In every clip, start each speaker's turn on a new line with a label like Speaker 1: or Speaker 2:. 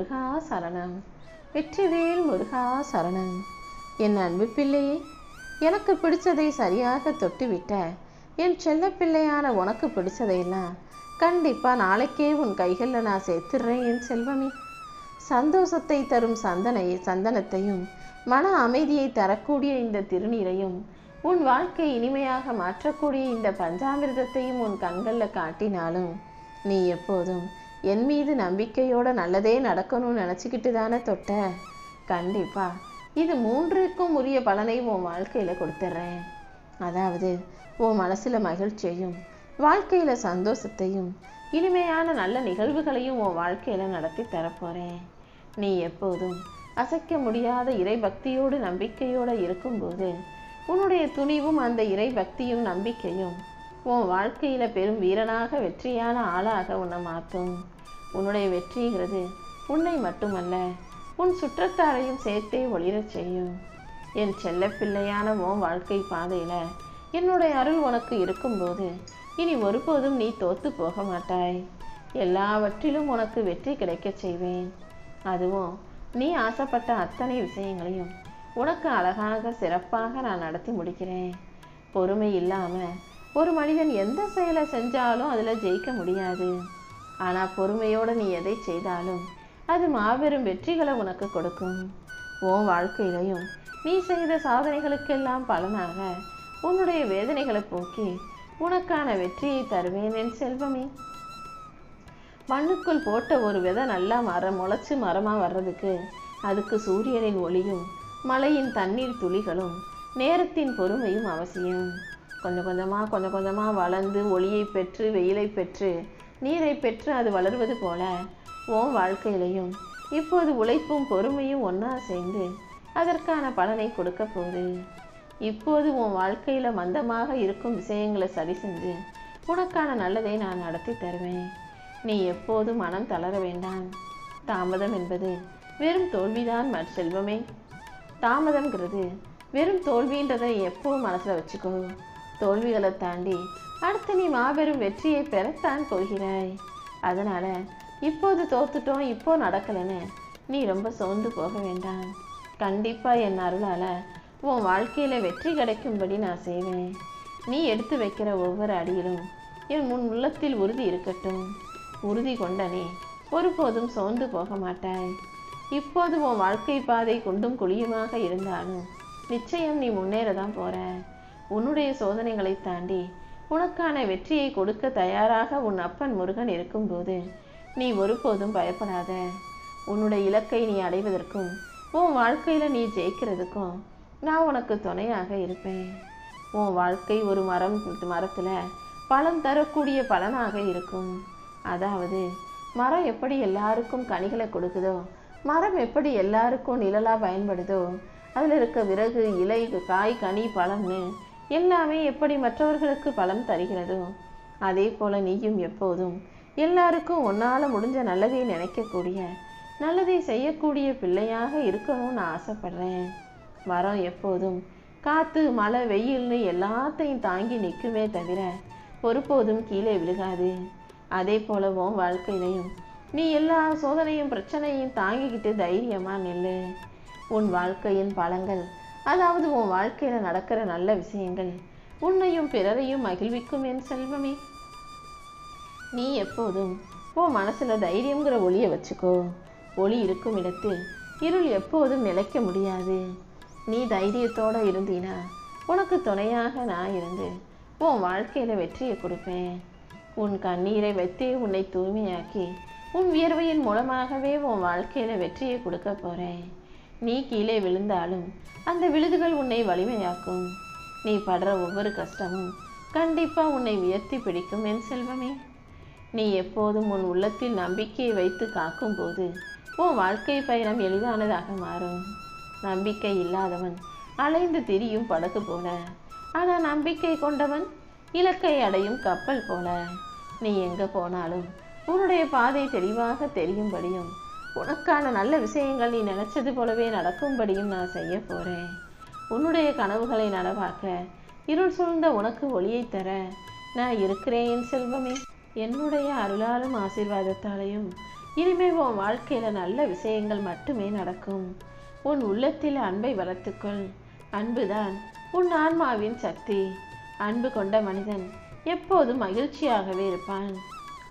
Speaker 1: முருகா சரணம் வெற்றிவேல் முருகா சரணம் என் அன்பு பிள்ளையே எனக்கு பிடிச்சதை சரியாக தொட்டுவிட்ட என் செல்ல பிள்ளையான உனக்கு பிடிச்சதையெல்லாம் கண்டிப்பாக நாளைக்கே உன் கைகளில் நான் சேர்த்துடுறேன் என் செல்வமே சந்தோஷத்தை தரும் சந்தனை சந்தனத்தையும் மன அமைதியை தரக்கூடிய இந்த திருநீரையும் உன் வாழ்க்கை இனிமையாக மாற்றக்கூடிய இந்த பஞ்சாமிர்தத்தையும் உன் கண்களில் காட்டினாலும் நீ எப்போதும் என் மீது நம்பிக்கையோட நல்லதே நடக்கணும்னு நினச்சிக்கிட்டு தானே தொட்ட கண்டிப்பாக இது மூன்றுக்கும் உரிய பலனை உன் வாழ்க்கையில் கொடுத்துட்றேன் அதாவது உன் மனசில் மகிழ்ச்சியையும் வாழ்க்கையில் சந்தோஷத்தையும் இனிமையான நல்ல நிகழ்வுகளையும் உன் வாழ்க்கையில் நடத்தி தரப்போகிறேன் நீ எப்போதும் அசைக்க முடியாத இறை பக்தியோடு நம்பிக்கையோடு இருக்கும்போது உன்னுடைய துணிவும் அந்த இறை பக்தியும் நம்பிக்கையும் உன் வாழ்க்கையில் பெரும் வீரனாக வெற்றியான ஆளாக உன்னை மாற்றும் உன்னுடைய வெற்றிங்கிறது உன்னை மட்டுமல்ல உன் சுற்றத்தாரையும் சேர்த்தே ஒளிரச் செய்யும் என் செல்ல பிள்ளையான உன் வாழ்க்கை பாதையில் என்னுடைய அருள் உனக்கு இருக்கும்போது இனி ஒருபோதும் நீ தோத்து போக மாட்டாய் எல்லாவற்றிலும் உனக்கு வெற்றி கிடைக்கச் செய்வேன் அதுவும் நீ ஆசைப்பட்ட அத்தனை விஷயங்களையும் உனக்கு அழகாக சிறப்பாக நான் நடத்தி முடிக்கிறேன் பொறுமை இல்லாமல் ஒரு மனிதன் எந்த செயலை செஞ்சாலும் அதில் ஜெயிக்க முடியாது ஆனால் பொறுமையோடு நீ எதை செய்தாலும் அது மாபெரும் வெற்றிகளை உனக்கு கொடுக்கும் உன் வாழ்க்கையிலையும் நீ செய்த சாதனைகளுக்கெல்லாம் பலனாக உன்னுடைய வேதனைகளை போக்கி உனக்கான வெற்றியை தருவேன் என் செல்வமே மண்ணுக்குள் போட்ட ஒரு விதை நல்லா மரம் முளைச்சு மரமாக வர்றதுக்கு அதுக்கு சூரியனின் ஒளியும் மலையின் தண்ணீர் துளிகளும் நேரத்தின் பொறுமையும் அவசியம் கொஞ்சம் கொஞ்சமாக கொஞ்சம் கொஞ்சமாக வளர்ந்து ஒளியை பெற்று வெயிலை பெற்று நீரை பெற்று அது வளர்வது போல உன் வாழ்க்கையிலையும் இப்போது உழைப்பும் பொறுமையும் ஒன்றா சேர்ந்து அதற்கான பலனை கொடுக்க போகுது இப்போது உன் வாழ்க்கையில் மந்தமாக இருக்கும் விஷயங்களை சரி செஞ்சு உனக்கான நல்லதை நான் நடத்தி தருவேன் நீ எப்போதும் மனம் தளர வேண்டாம் தாமதம் என்பது வெறும் தோல்விதான் செல்வமே தாமதம்ங்கிறது வெறும் தோல்வின்றதை எப்போ மனசில் வச்சுக்கோ தோல்விகளை தாண்டி அடுத்து நீ மாபெரும் வெற்றியை பெறத்தான் போகிறாய் அதனால் இப்போது தோத்துட்டோம் இப்போ நடக்கலைன்னு நீ ரொம்ப சோர்ந்து போக வேண்டாம் கண்டிப்பாக என் அருளால் உன் வாழ்க்கையில் வெற்றி கிடைக்கும்படி நான் செய்வேன் நீ எடுத்து வைக்கிற ஒவ்வொரு அடியிலும் என் முன் உள்ளத்தில் உறுதி இருக்கட்டும் உறுதி கொண்டனே ஒருபோதும் சோர்ந்து போக மாட்டாய் இப்போது உன் வாழ்க்கை பாதை குண்டும் குழியுமாக இருந்தாலும் நிச்சயம் நீ முன்னேற தான் போகிற உன்னுடைய சோதனைகளை தாண்டி உனக்கான வெற்றியை கொடுக்க தயாராக உன் அப்பன் முருகன் இருக்கும்போது நீ ஒருபோதும் பயப்படாத உன்னுடைய இலக்கை நீ அடைவதற்கும் உன் வாழ்க்கையில் நீ ஜெயிக்கிறதுக்கும் நான் உனக்கு துணையாக இருப்பேன் உன் வாழ்க்கை ஒரு மரம் மரத்தில் பழம் தரக்கூடிய பலனாக இருக்கும் அதாவது மரம் எப்படி எல்லாருக்கும் கனிகளை கொடுக்குதோ மரம் எப்படி எல்லாருக்கும் நிழலாக பயன்படுதோ அதில் இருக்க விறகு இலை காய் கனி பழம்னு எல்லாமே எப்படி மற்றவர்களுக்கு பலம் தருகிறதோ அதே போல நீயும் எப்போதும் எல்லாருக்கும் உன்னால் முடிஞ்ச நல்லதை நினைக்கக்கூடிய நல்லதை செய்யக்கூடிய பிள்ளையாக இருக்கணும்னு ஆசைப்படுறேன் மரம் எப்போதும் காற்று மழை வெயில்னு எல்லாத்தையும் தாங்கி நிற்குமே தவிர ஒருபோதும் கீழே விழுகாது அதே போலவும் உன் வாழ்க்கையிலையும் நீ எல்லா சோதனையும் பிரச்சனையும் தாங்கிக்கிட்டு தைரியமாக நில்லு உன் வாழ்க்கையின் பழங்கள் அதாவது உன் வாழ்க்கையில் நடக்கிற நல்ல விஷயங்கள் உன்னையும் பிறரையும் மகிழ்விக்கும் என் செல்வமே நீ எப்போதும் ஓ மனசில் தைரியங்கிற ஒளியை வச்சுக்கோ ஒளி இருக்கும் இடத்தில் இருள் எப்போதும் நிலைக்க முடியாது நீ தைரியத்தோடு இருந்தீனா உனக்கு துணையாக நான் இருந்து உன் வாழ்க்கையில் வெற்றியை கொடுப்பேன் உன் கண்ணீரை வைத்து உன்னை தூய்மையாக்கி உன் வியர்வையின் மூலமாகவே உன் வாழ்க்கையில் வெற்றியை கொடுக்க போகிறேன் நீ கீழே விழுந்தாலும் அந்த விழுதுகள் உன்னை வலிமையாக்கும் நீ படுற ஒவ்வொரு கஷ்டமும் கண்டிப்பாக உன்னை உயர்த்தி பிடிக்கும் என் செல்வமே நீ எப்போதும் உன் உள்ளத்தில் நம்பிக்கையை வைத்து காக்கும்போது உன் வாழ்க்கை பயணம் எளிதானதாக மாறும் நம்பிக்கை இல்லாதவன் அலைந்து திரியும் படகு போல ஆனால் நம்பிக்கை கொண்டவன் இலக்கை அடையும் கப்பல் போல நீ எங்கே போனாலும் உன்னுடைய பாதை தெளிவாக தெரியும்படியும் உனக்கான நல்ல விஷயங்கள் நீ நினச்சது போலவே நடக்கும்படியும் நான் செய்ய போறேன் உன்னுடைய கனவுகளை நனவாக்க இருள் சூழ்ந்த உனக்கு ஒளியை தர நான் இருக்கிறேன் என் செல்வமே என்னுடைய அருளாலும் ஆசீர்வாதத்தாலையும் இனிமே உன் வாழ்க்கையில் நல்ல விஷயங்கள் மட்டுமே நடக்கும் உன் உள்ளத்தில் அன்பை வளர்த்துக்கொள் அன்புதான் உன் ஆன்மாவின் சக்தி அன்பு கொண்ட மனிதன் எப்போதும் மகிழ்ச்சியாகவே இருப்பான்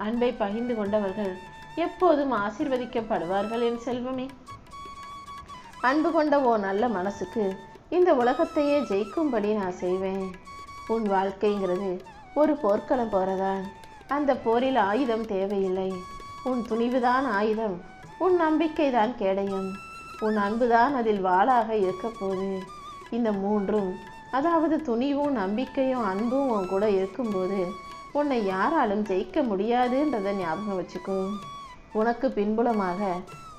Speaker 1: அன்பை பகிர்ந்து கொண்டவர்கள் எப்போதும் ஆசிர்வதிக்கப்படுவார்கள் என் செல்வமே அன்பு கொண்ட ஓ நல்ல மனசுக்கு இந்த உலகத்தையே ஜெயிக்கும்படி நான் செய்வேன் உன் வாழ்க்கைங்கிறது ஒரு போர்க்களம் போறதான் அந்த போரில் ஆயுதம் தேவையில்லை உன் துணிவுதான் ஆயுதம் உன் நம்பிக்கைதான் கேடயம் உன் அன்புதான் அதில் வாளாக இருக்கப்போது இந்த மூன்றும் அதாவது துணிவும் நம்பிக்கையும் அன்பும் உன் கூட இருக்கும்போது உன்னை யாராலும் ஜெயிக்க முடியாதுன்றதை ஞாபகம் வச்சுக்கோ உனக்கு பின்புலமாக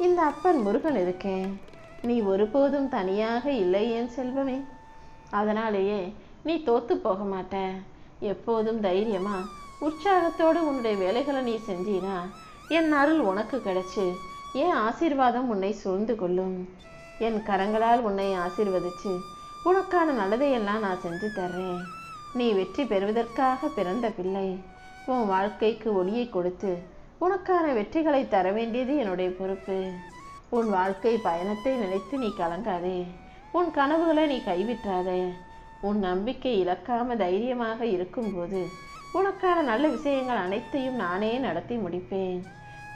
Speaker 1: இந்த அப்பன் முருகன் இருக்கேன் நீ ஒருபோதும் தனியாக இல்லை ஏன் செல்வமே அதனாலேயே நீ தோத்து போக மாட்ட எப்போதும் தைரியமா உற்சாகத்தோடு உன்னுடைய வேலைகளை நீ செஞ்சினா என் அருள் உனக்கு கிடைச்சு என் ஆசீர்வாதம் உன்னை சூழ்ந்து கொள்ளும் என் கரங்களால் உன்னை ஆசீர்வதிச்சு உனக்கான நல்லதையெல்லாம் நான் செஞ்சு தர்றேன் நீ வெற்றி பெறுவதற்காக பிறந்த பிள்ளை உன் வாழ்க்கைக்கு ஒளியை கொடுத்து உனக்கான வெற்றிகளை தர வேண்டியது என்னுடைய பொறுப்பு உன் வாழ்க்கை பயணத்தை நினைத்து நீ கலங்காதே உன் கனவுகளை நீ கைவிட்டாதே உன் நம்பிக்கை இழக்காம தைரியமாக இருக்கும்போது உனக்கான நல்ல விஷயங்கள் அனைத்தையும் நானே நடத்தி முடிப்பேன்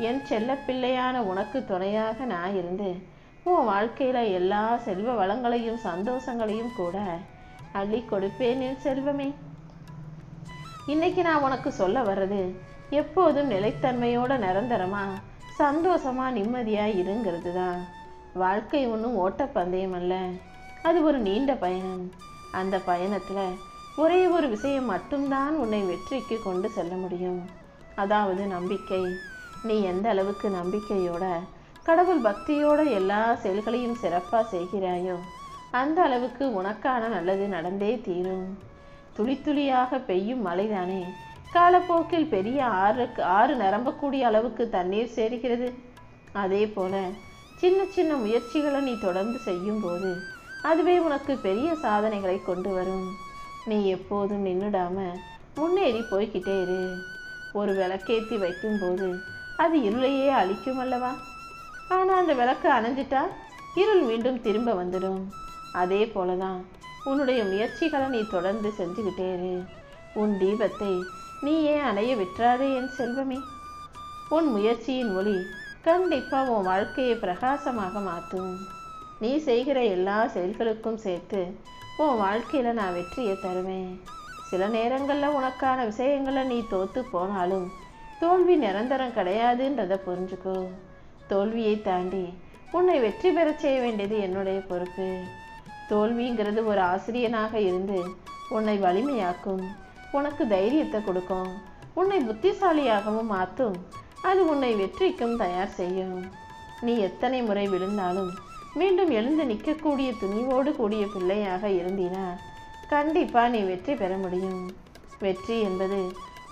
Speaker 1: என் செல்ல பிள்ளையான உனக்கு துணையாக நான் இருந்து உன் வாழ்க்கையில் எல்லா செல்வ வளங்களையும் சந்தோஷங்களையும் கூட அள்ளி கொடுப்பேன் என் செல்வமே இன்னைக்கு நான் உனக்கு சொல்ல வர்றது எப்போதும் நிலைத்தன்மையோட நிரந்தரமா சந்தோஷமா நிம்மதியா இருங்கிறது தான் வாழ்க்கை ஒன்றும் ஓட்டப்பந்தயம் அல்ல அது ஒரு நீண்ட பயணம் அந்த பயணத்தில் ஒரே ஒரு விஷயம் மட்டும்தான் உன்னை வெற்றிக்கு கொண்டு செல்ல முடியும் அதாவது நம்பிக்கை நீ எந்த அளவுக்கு நம்பிக்கையோட கடவுள் பக்தியோட எல்லா செயல்களையும் சிறப்பாக செய்கிறாயோ அந்த அளவுக்கு உனக்கான நல்லது நடந்தே தீரும் துளி துளியாக பெய்யும் மழைதானே காலப்போக்கில் பெரிய ஆறுக்கு ஆறு நிரம்பக்கூடிய அளவுக்கு தண்ணீர் சேர்கிறது அதே போல சின்ன சின்ன முயற்சிகளை நீ தொடர்ந்து செய்யும்போது அதுவே உனக்கு பெரிய சாதனைகளை கொண்டு வரும் நீ எப்போதும் நின்றுடாம முன்னேறி போய்கிட்டே இரு ஒரு விளக்கேற்றி வைக்கும்போது அது இருளையே அழிக்கும் அல்லவா ஆனால் அந்த விளக்கு அணைஞ்சிட்டா இருள் மீண்டும் திரும்ப வந்துடும் அதே போலதான் தான் உன்னுடைய முயற்சிகளை நீ தொடர்ந்து செஞ்சுக்கிட்டே இரு உன் தீபத்தை நீ ஏன் அலைய விற்றாதே என் செல்வமே உன் முயற்சியின் ஒளி கண்டிப்பாக உன் வாழ்க்கையை பிரகாசமாக மாற்றும் நீ செய்கிற எல்லா செயல்களுக்கும் சேர்த்து உன் வாழ்க்கையில் நான் வெற்றியை தருவேன் சில நேரங்களில் உனக்கான விஷயங்களை நீ தோற்று போனாலும் தோல்வி நிரந்தரம் கிடையாதுன்றதை புரிஞ்சுக்கோ தோல்வியை தாண்டி உன்னை வெற்றி பெற செய்ய வேண்டியது என்னுடைய பொறுப்பு தோல்விங்கிறது ஒரு ஆசிரியனாக இருந்து உன்னை வலிமையாக்கும் உனக்கு தைரியத்தை கொடுக்கும் உன்னை புத்திசாலியாகவும் மாற்றும் அது உன்னை வெற்றிக்கும் தயார் செய்யும் நீ எத்தனை முறை விழுந்தாலும் மீண்டும் எழுந்து நிற்கக்கூடிய துணிவோடு கூடிய பிள்ளையாக இருந்தினா கண்டிப்பாக நீ வெற்றி பெற முடியும் வெற்றி என்பது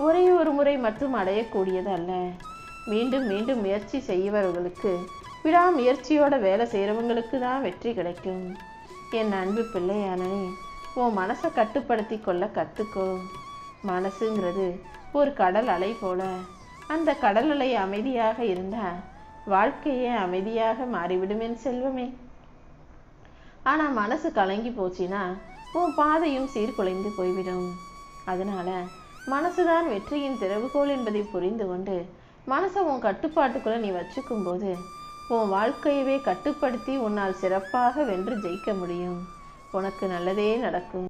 Speaker 1: ஒரே ஒரு முறை மட்டும் அடையக்கூடியது அல்ல மீண்டும் மீண்டும் முயற்சி செய்வர்களுக்கு விடாமுயற்சியோட வேலை செய்கிறவங்களுக்கு தான் வெற்றி கிடைக்கும் என் அன்பு பிள்ளையானே உன் மனசை கட்டுப்படுத்தி கொள்ள கற்றுக்கோ மனசுங்கிறது ஒரு கடல் அலை போல அந்த கடல் அலை அமைதியாக இருந்தால் வாழ்க்கையே அமைதியாக மாறிவிடும் என் செல்வமே ஆனால் மனசு கலங்கி போச்சுன்னா உன் பாதையும் சீர்குலைந்து போய்விடும் அதனால மனசுதான் வெற்றியின் திறவுகோல் என்பதை புரிந்து கொண்டு மனசை உன் கட்டுப்பாட்டுக்குள்ளே நீ வச்சுக்கும் போது உன் வாழ்க்கையவே கட்டுப்படுத்தி உன்னால் சிறப்பாக வென்று ஜெயிக்க முடியும் உனக்கு நல்லதே நடக்கும்